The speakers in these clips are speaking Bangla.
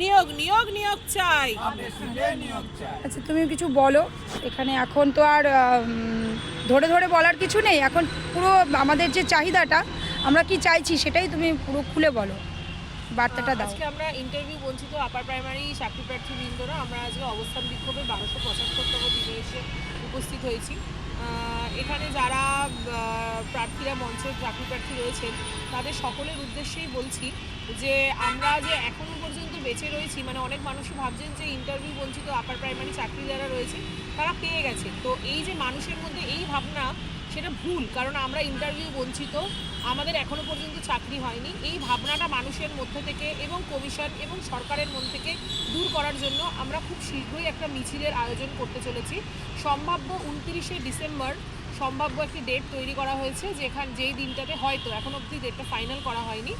নিয়োগ নিয়োগ নিয়োগ চাই। আচ্ছা তুমি কিছু বলো। এখানে এখন তো আর ধরে ধরে বলার কিছু নেই। এখন পুরো আমাদের যে চাহিদাটা আমরা কি চাইছি সেটাই তুমি পুরো খুলে বলো। বার্তাটা দাও। আজকে আমরা ইন্টারভিউ বঞ্চিত আপার প্রাইমারি চাকরি প্রার্থী বৃন্দরা। আমরা আজকে অবস্থান বিক্ষোভে বারোশো পঁচাত্তরতম দিনে এসে উপস্থিত হয়েছি। এখানে যারা প্রার্থীরা মঞ্চের চাকরি প্রার্থী রয়েছেন তাদের সকলের উদ্দেশ্যেই বলছি যে আমরা যে এখনও পর্যন্ত বেঁচে রয়েছি মানে অনেক মানুষই ভাবছেন যে ইন্টারভিউ বঞ্চিত আপার প্রাইমারি চাকরি যারা রয়েছে, তারা পেয়ে গেছে। তো এই যে মানুষের মধ্যে এই ভাবনা, সেটা ভুল, কারণ আমরা ইন্টারভিউ বঞ্চিত, আমাদের এখনও পর্যন্ত চাকরি হয়নি। এই ভাবনাটা মানুষের মধ্যে থেকে এবং কমিশন এবং সরকারের মন থেকে দূর করার জন্য আমরা খুব শীঘ্রই একটা মিছিলের আয়োজন করতে চলেছি। সম্ভাব্য উনত্রিশে ডিসেম্বর সম্ভাব্য একটি ডেট তৈরি করা হয়েছে, যেখান, যেই দিনটাতে হয়তো, এখন অবধি ডেটটা ফাইনাল করা হয়নি।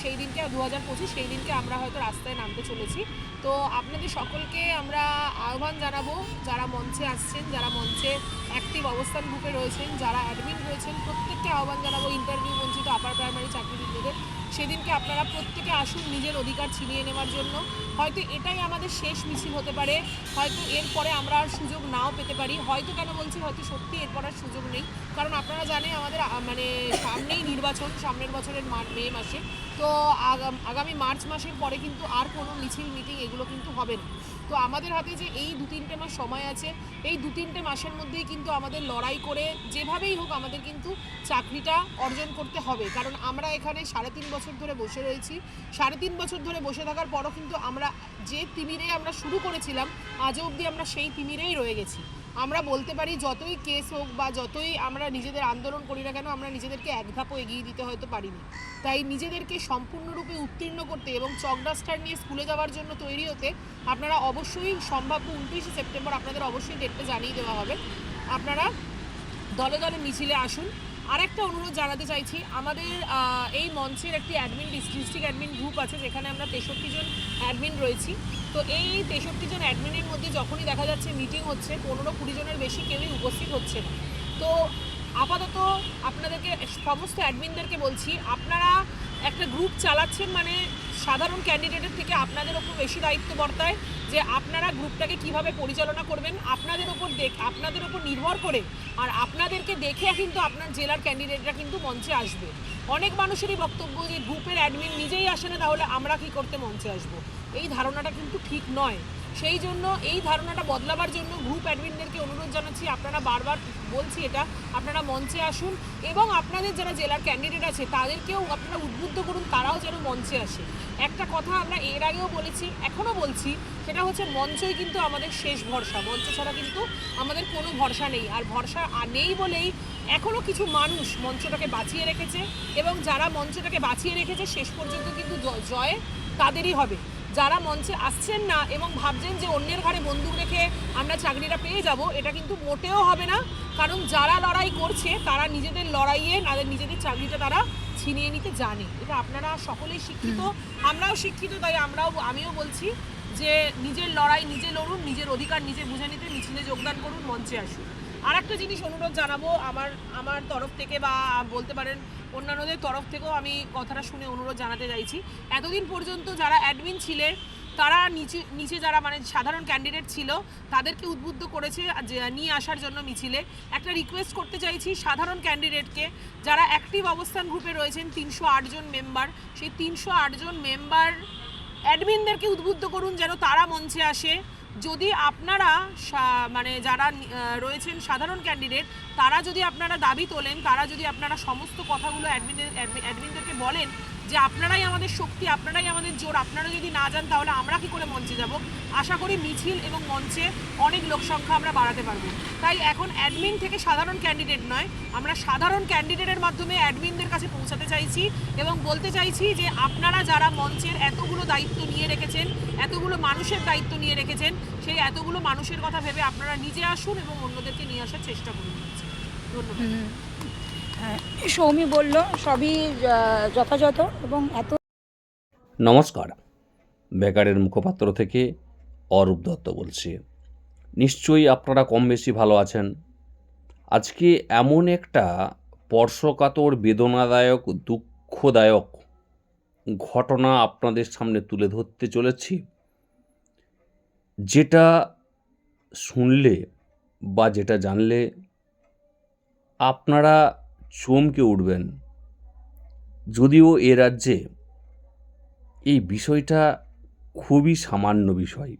সেই দিনকে দু হাজার পঁচিশ সেই দিনকে আমরা হয়তো রাস্তায় নামতে চলেছি। তো আপনাদের সকলকে আমরা আহ্বান জানাব, যারা মঞ্চে আসছেন, যারা মঞ্চে অ্যাক্টিভ অবস্থান গ্রুপে রয়েছেন, যারা অ্যাডমিন রয়েছেন, প্রত্যেককে আহ্বান জানাব ইন্টারভিউ বঞ্চিত আপার প্রাইমারি চাকরিজীবীদের সেদিনকে আপনারা প্রত্যেকে আসুন নিজের অধিকার ছিনিয়ে নেওয়ার জন্য। হয়তো এটাই আমাদের শেষ মিছিল হতে পারে, হয়তো এরপরে আমরা আর সুযোগ নাও পেতে পারি। হয়তো কেন বলছি, হয়তো সত্যি এরপর আর সুযোগ নেই। কারণ আপনারা জানেন আমাদের মানে সামনেই নির্বাচন, সামনের বছরের মে মাসে। তো আগাম- আগামী মার্চ মাসের পরে কিন্তু আর কোনো মিছিল, মিটিং এগুলো কিন্তু হবে না। তো আমাদের হাতে যে এই দু তিনটে মাস সময় আছে, এই দু তিনটে মাসের মধ্যেই কিন্তু আমাদের লড়াই করে যেভাবেই হোক আমাদের কিন্তু চাকরিটা অর্জন করতে হবে। কারণ আমরা এখানে সাড়ে তিন বছর ধরে বসে রয়েছি। সাড়ে তিন বছর ধরে বসে থাকার পরও কিন্তু আমরা যে তিমিরে আমরা শুরু করেছিলাম, আজও অবধি আমরা সেই তিমিরেই রয়ে গেছি। আমরা বলতে পারি যতই কেস হোক বা যতই আমরা নিজেদের আন্দোলন করি না কেন, আমরা নিজেদেরকে এক ধাপও এগিয়ে দিতে হয়তো পারিনি। তাই নিজেদেরকে সম্পূর্ণরূপে উত্তীর্ণ করতে এবং চকডাস্টার নিয়ে স্কুলে যাওয়ার জন্য তৈরি হতে আপনারা অবশ্যই সম্ভাব্য উনত্রিশে সেপ্টেম্বর আপনাদের অবশ্যই ডেটটা জানিয়ে দেওয়া হবে। আপনারা দলে দলে মিছিলে আসুন আর একটা অনুরোধ জানাতে চাইছি, আমাদের এই মঞ্চের একটি অ্যাডমিন ডিস্ট্রিক্ট অ্যাডমিন গ্রুপ আছে, যেখানে আমরা তেষট্টি জন অ্যাডমিন রয়েছি। তো এই তেষট্টি জন অ্যাডমিনের মধ্যে যখনই দেখা যাচ্ছে মিটিং হচ্ছে, পনেরো কুড়ি জনের বেশি কেউই উপস্থিত হচ্ছে না। তো আপাতত আপনাদেরকে, সমস্ত অ্যাডমিনদেরকে বলছি, আপনারা একটা গ্রুপ চালাচ্ছেন মানে সাধারণ ক্যান্ডিডেটের থেকে আপনাদের ওপর বেশি দায়িত্ব বর্তায় যে আপনারা গ্রুপটাকে কীভাবে পরিচালনা করবেন, আপনাদের ওপর দেখ, আপনাদের ওপর নির্ভর করে আর আপনাদেরকে দেখে কিন্তু আপনার জেলার ক্যান্ডিডেটরা কিন্তু মঞ্চে আসবে। অনেক মানুষেরই বক্তব্য যে গ্রুপের অ্যাডমিন নিজেই আসে না, তাহলে আমরা কি করতে মঞ্চে আসব? এই ধারণাটা কিন্তু ঠিক নয়। সেই জন্য এই ধারণাটা বদলাবার জন্য গ্রুপ অ্যাডমিনদেরকে অনুরোধ জানাচ্ছি। আপনারা বারবার বলছি এটা, আপনারা মঞ্চে আসুন এবং আপনাদের যারা জেলার ক্যান্ডিডেট আছে, তাদেরকেও আপনারা উদ্বুদ্ধ করুন, তারাও যেন মঞ্চে আসে। একটা কথা আমরা এর আগেও বলেছি, এখনও বলছি, সেটা হচ্ছে মঞ্চই কিন্তু আমাদের শেষ ভরসা। মঞ্চ ছাড়া কিন্তু আমাদের কোনো ভরসা নেই। আর ভরসা নেই বলেই এখনও কিছু মানুষ মঞ্চটাকে বাঁচিয়ে রেখেছে এবং যারা মঞ্চটাকে বাঁচিয়ে রেখেছে, শেষ পর্যন্ত কিন্তু জয় তাদেরই হবে। যারা মঞ্চে আসছেন না এবং ভাবছেন যে অন্যের ঘরে বন্দুক রেখে আমরা চাকরিটা পেয়ে যাব এটা কিন্তু মোটেও হবে না। কারণ যারা লড়াই করছে তারা নিজেদের লড়াইয়ে তাদের নিজেদের চাকরিটা তারা ছিনিয়ে নিতে জানে। এটা আপনারা সকলেই শিক্ষিত আমরাও শিক্ষিত তাই আমরাও আমিও বলছি যে নিজের লড়াই নিজে লড়ুন নিজের অধিকার নিজে বুঝে নিতে মিছিলে যোগদান করুন মঞ্চে আসুন। আর একটা জিনিস অনুরোধ জানাব, আমার আমার তরফ থেকে বা বলতে পারেন অন্যান্যদের তরফ থেকেও আমি কথাটা শুনে অনুরোধ জানাতে চাইছি। এতদিন পর্যন্ত যারা অ্যাডমিন ছিলেন তারা নিচে নিচে যারা মানে সাধারণ ক্যান্ডিডেট ছিল, তাদেরকে উদ্বুদ্ধ করেছে নিয়ে আসার জন্য মিছিলে। একটা রিকোয়েস্ট করতে চাইছি সাধারণ ক্যান্ডিডেটকে যারা অ্যাক্টিভ অবস্থান গ্রুপে রয়েছেন, তিনশো জন মেম্বার সেই তিনশো জন মেম্বার অ্যাডমিনদেরকে উদ্বুদ্ধ করুন যেন তারা মঞ্চে আসে। যদি আপনারা মানে যারা রয়েছেন সাধারণ ক্যান্ডিডেট তারা যদি আপনারা দাবি তোলেন, তারা যদি আপনারা সমস্ত কথাগুলো অ্যাডমিনের অ্যাডমিনদেরকে বলেন যে আপনারাই আমাদের শক্তি, আপনারাই আমাদের জোর, আপনারা যদি না যান তাহলে আমরা কি করে মঞ্চে যাব? আশা করি মিছিল এবং মঞ্চে অনেক লোক সংখ্যা আমরা বাড়াতে পারব। তাই এখন অ্যাডমিন থেকে সাধারণ ক্যান্ডিডেট নয়, আমরা সাধারণ ক্যান্ডিডেটের মাধ্যমে অ্যাডমিনদের কাছে পৌঁছাতে চাইছি এবং বলতে চাইছি যে আপনারা যারা মঞ্চের এতগুলো দায়িত্ব নিয়ে রেখেছেন, এতগুলো মানুষের দায়িত্ব নিয়ে রেখেছেন, সেই এতগুলো মানুষের কথা ভেবে আপনারা নিজে আসুন এবং অন্যদেরকে নিয়ে আসার চেষ্টা করুন। ধন্যবাদ। সৌমি বলল, সবই যথাযথ এবং এত নমস্কার। বেকারের মুখপাত্র থেকে অরূপ দত্ত বলছি। নিশ্চয়ই আপনারা কম বেশি ভালো আছেন। আজকে এমন একটা স্পর্শকাতর, বেদনাদায়ক, দুঃখদায়ক ঘটনা আপনাদের সামনে তুলে ধরতে চলেছি। যেটা শুনলে বা যেটা জানলে আপনারা চমকে উঠবেন। যদিও এ রাজ্যে এই বিষয়টা খুবই সামান্য বিষয়।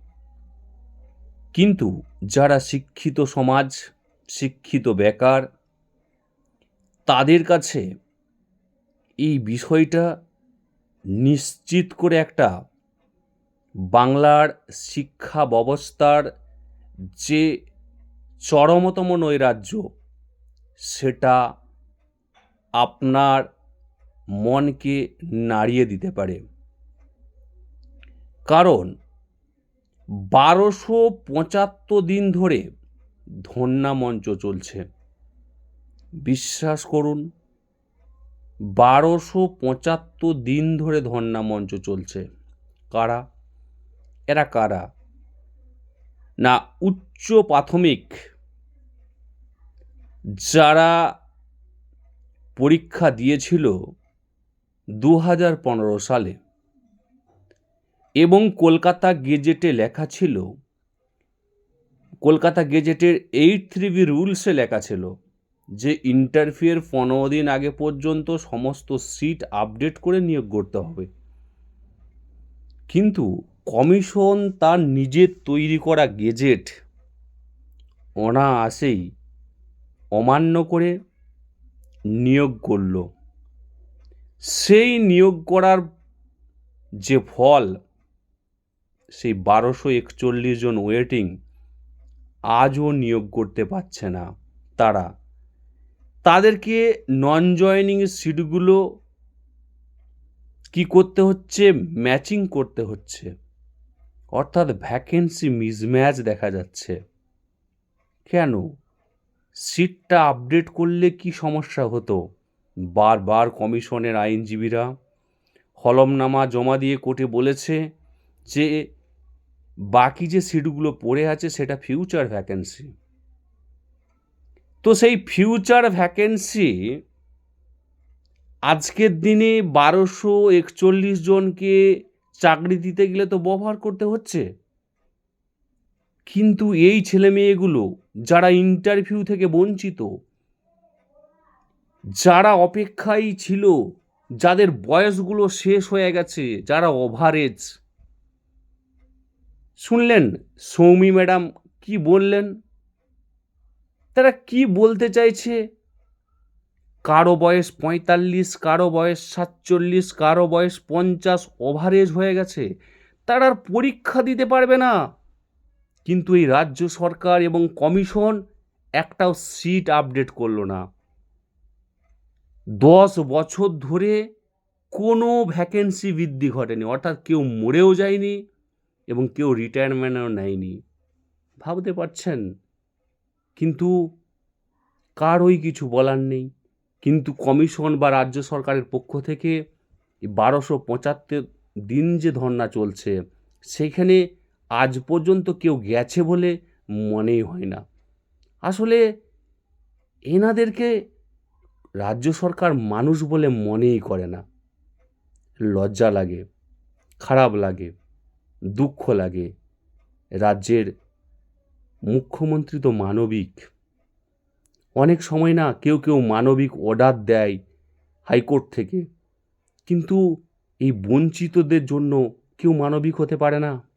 কিন্তু যারা শিক্ষিত সমাজ, শিক্ষিত বেকার, তাদের কাছে এই বিষয়টা নিশ্চিত করে একটা বাংলার শিক্ষা ব্যবস্থার যে চরমতম নৈরাজ্য, সেটা আপনার মনকে নাড়িয়ে দিতে পারে। কারণ বারোশো পঁচাত্তর দিন ধরে ধন্যা মঞ্চ চলছে। বিশ্বাস করুন, বারোশো পঁচাত্তর দিন ধরে ধন্যা মঞ্চ চলছে। কারা? এরা কারা? না, উচ্চ প্রাথমিক যারা পরীক্ষা দিয়েছিল দু হাজার পনেরো সালে। এবং কলকাতা গেজেটে লেখা ছিল, কলকাতা গেজেটের এইট থ্রি বি রুলসে লেখা ছিল যে ইন্টারভিউয়ের পনেরো দিন আগে পর্যন্ত সমস্ত সিট আপডেট করে নিয়োগ করতে হবে। কিন্তু কমিশন তার নিজের তৈরি করা গেজেট অনায়াসেই অমান্য করে নিয়োগ করল। সেই নিয়োগ করার যে ফল, সেই বারোশো একচল্লিশ জন ওয়েটিং আজও নিয়োগ করতে পারছে না তারা। তাদেরকে নন জয়নিং সিটগুলো কি করতে হচ্ছে? ম্যাচিং করতে হচ্ছে। অর্থাৎ ভ্যাকেন্সি মিসম্যাচ দেখা যাচ্ছে। কেন? সিটটা আপডেট করলে কি সমস্যা হতো? বারবার কমিশনের আইনজীবীরা হলমনামা জমা দিয়ে কোর্টে বলেছে যে, বাকি যে সিটগুলো পড়ে আছে সেটা ফিউচার ভ্যাকেন্সি তো সেই ফিউচার ভ্যাকেন্সি আজকের দিনে বারোশো একচল্লিশ জনকে চাকরি দিতে গেলে তো ব্যবহার করতে হচ্ছে। কিন্তু এই ছেলে মেয়েগুলো যারা ইন্টারভিউ থেকে বঞ্চিত, যারা অপেক্ষায় ছিল, যাদের বয়সগুলো শেষ হয়ে গেছে, যারা ওভারেজ শুনলেন? সৌমি ম্যাডাম কি বললেন? তারা কি বলতে চাইছে? কারও বয়স পঁয়তাল্লিশ, কারও বয়স সাতচল্লিশ, কারও বয়স পঞ্চাশ ওভারেজ হয়ে গেছে। তারা আর পরীক্ষা দিতে পারবে না। কিন্তু এই রাজ্য সরকার এবং কমিশন একটাও সিট আপডেট করল না। দশ বছর ধরে কোনো ভ্যাকেন্সি বৃদ্ধি ঘটেনি, অর্থাৎ কেউ মরেও যায়নি এবং কেউ রিটায়ারমেন্টও নেয়নি। ভাবতে পারছেন? কিন্তু কারোই কিছু বলার নেই। কিন্তু কমিশন বা রাজ্য সরকারের পক্ষ থেকে বারোশো পঁচাত্তর দিন যে ধর্না চলছে, সেখানে আজ পর্যন্ত কেউ গেছে বলে মনেই হয় না। আসলে এনাদেরকে রাজ্য সরকার মানুষ বলে মনেই করে না। লজ্জা লাগে, খারাপ লাগে, দুঃখ লাগে। রাজ্যের মুখ্যমন্ত্রী তো মানবিক। অনেক সময় না কেউ কেউ মানবিক অর্ডার দেয় হাইকোর্ট থেকে। কিন্তু এই বঞ্চিতদের জন্য কেউ মানবিক হতে পারে না।